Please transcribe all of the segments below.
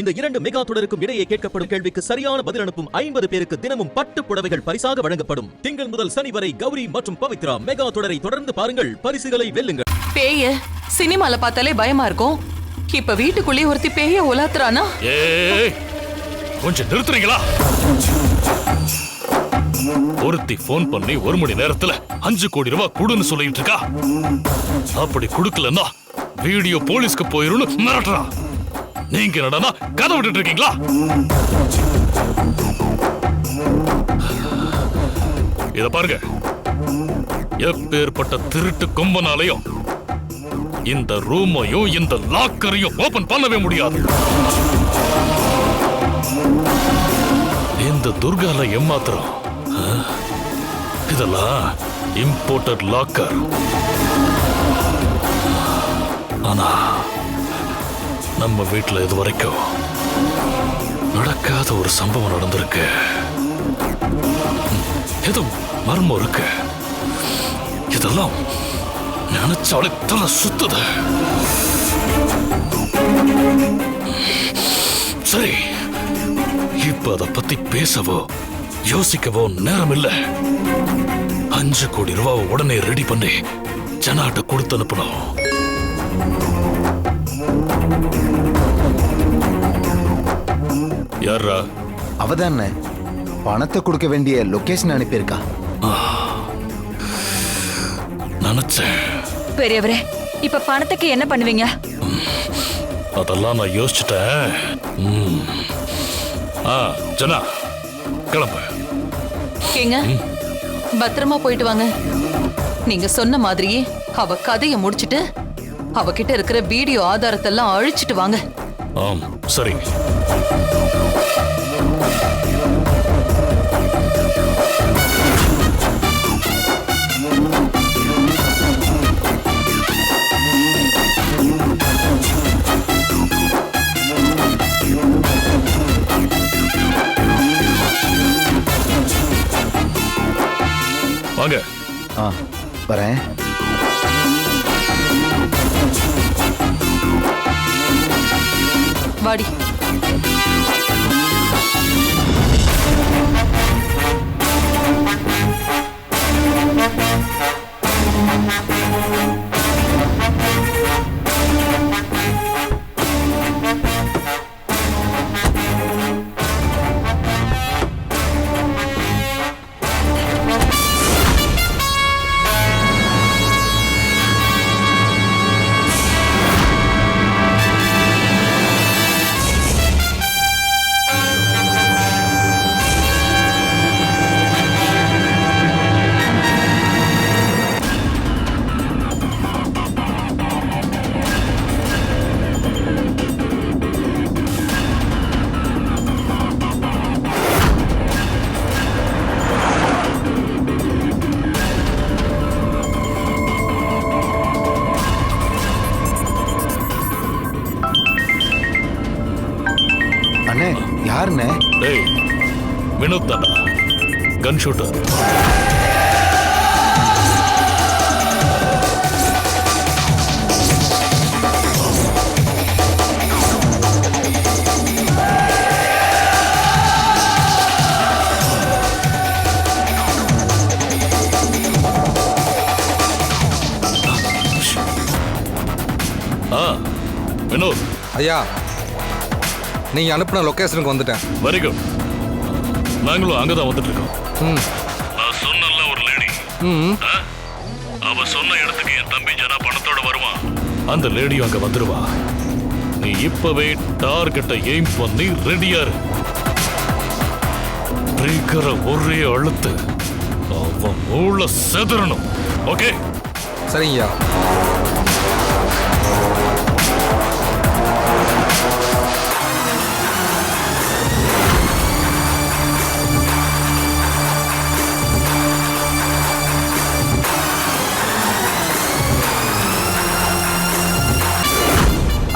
இந்த இரண்டு மெகா தொடருக்கும் இடையே கேட்கப்படும் கேள்விக்கு சரியான பதில் அனுப்பும் ஐம்பது பேருக்கு தினமும் பட்டு புடவைகள் பரிசாக வழங்கப்படும். திங்கள் முதல் சனி வரை கௌரி மற்றும் பவித்ரா மெகா தொடரை தொடர்ந்து பாருங்கள் பரிசுகளை வெல்லுங்கள். பேய சினிமால பார்த்தாலே பயமா இருக்கும். இப்ப வீட்டுக்குள்ளேயே ஒருத்தி பேய உலாத்துறானா? ஏய் கொஞ்சம் நிறுத்துறீங்களா? ஒருத்தி ஃபோன் பண்ணி ஒரு மணி நேரத்துல அஞ்சு கோடி ரூபாய் கொடுன்னு சொல்லிட்டு இருக்கா? அப்படி கொடுக்கலன்னா வீடியோ போலீஸ்க்கு போயிரும்னு மிரட்டுறா நீங்க என்னடா கதை விட்டுட்டு இருக்கீங்களா? இத பாருங்க. எப்பேற்பட்ட திருட்டு கொம்பனாலையும் இந்த ரூமையும் இந்த லாக்கரையும் ஓபன் பண்ணவே முடியாது. இந்த துர்கால எம்மாத்திரம் இதெல்லாம் இம்போர்ட்டட் லாக்கர் ஆனா நம்ம வீட்டில் இது வரைக்கும் நடக்காத ஒரு சம்பவம் நடந்திருக்கு. எதுவும் ஏதோ மர்மம் இருக்கு. இதெல்லாம் நினைச்சாலே தலை சுத்துது. சரி இப்ப அதை பத்தி பேசவோ யோசிக்கவோ நேரம் இல்ல அஞ்சு கோடி ரூபாவை உடனே ரெடி பண்ணி ஜனாட்ட கொடுத்து அனுப்பணும். யாரா அவதானே. பணத்தை கொடுக்க வேண்டிய லொகேஷன் அனுப்பியிருக்கா. நினைச்சேன். பெரியவரே இப்ப பணத்துக்கு என்ன பண்ணுவீங்க? அதெல்லாம் நான் யோசிச்சுட்டேன். ம். ஆ ஜனா கிளம்பு. ஏங்க பத்திரமா போயிட்டு வாங்க. நீங்க சொன்ன மாதிரியே அவ கதைய முடிச்சிட்டு அவகிட்ட இருக்கிற வீடியோ ஆதாரத்தெல்லாம் அழிச்சிட்டு வாங்க. ஆம் சரி வாங்க. ஆ வரேன். வாடி அண்ணே வினோத் தாண்டா கன் ஷூட்டர் ஆ வினோத். ஐயா நீங்க அனுப்பின லொகேஷனுக்கு வந்துட்டேன். வெரி குட் நாங்களும் அங்கதான் வந்துட்டு இருக்கோம் ம். நான் சொன்னல ஒரு லேடி ம். அவ சொன்ன இடத்துக்கு என் தம்பி ஜனா பணத்தோட வருவான். அந்த லேடியும் அங்க வந்துருவா. நீ இப்பவே டார்கெட்டை எய்ம் பண்ணி ரெடியா இரு. ட்ரிகரை ஒரே அழுத்து அவன் மூளை செதறணும். ஓகே சரிங்கய்யா.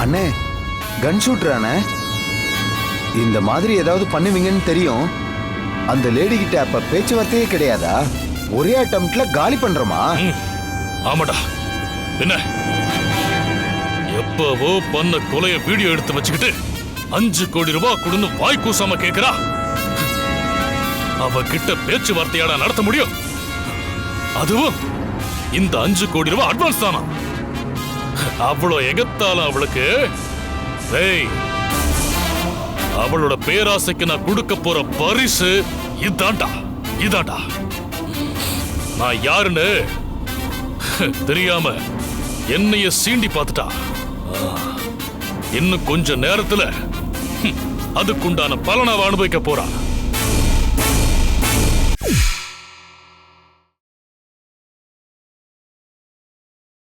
அண்ணே கன் ஷூட்டரானே இந்த மாதிரி ஏதாவது பண்ணுவீங்கன்னு தெரியும். அந்த லேடி கிட்ட அப்ப பேச்சுவார்த்தையே கிடையாதா? ஒரே அட்டம்ப்ட்ல காலி பண்றோமா? ஆமாடா. என்ன? எப்பவோ பண்ண கொலைய வீடியோ எடுத்து வச்சுக்கிட்டு அஞ்சு கோடி ரூபாய் கொடுன்னு வாய் கூசாம கேக்குறா? அவ கிட்ட பேச்சுவார்த்தையாடா நடத்த முடியும்? அதுவும் இந்த அஞ்சு கோடி ரூபாய் அட்வான்ஸ் தானா? அவ்வளோ எகத்தால அவளுக்கு? டேய் அவளோட பேராசைக்கு நான் கொடுக்க போற பரிசு இதாண்டா இதாண்டா நான் யாருன்னு தெரியாம என்னைய சீண்டி பார்த்துட்டா. இன்னும் கொஞ்ச நேரத்துல அதுக்குண்டான பலனை அனுபவிக்க போறா.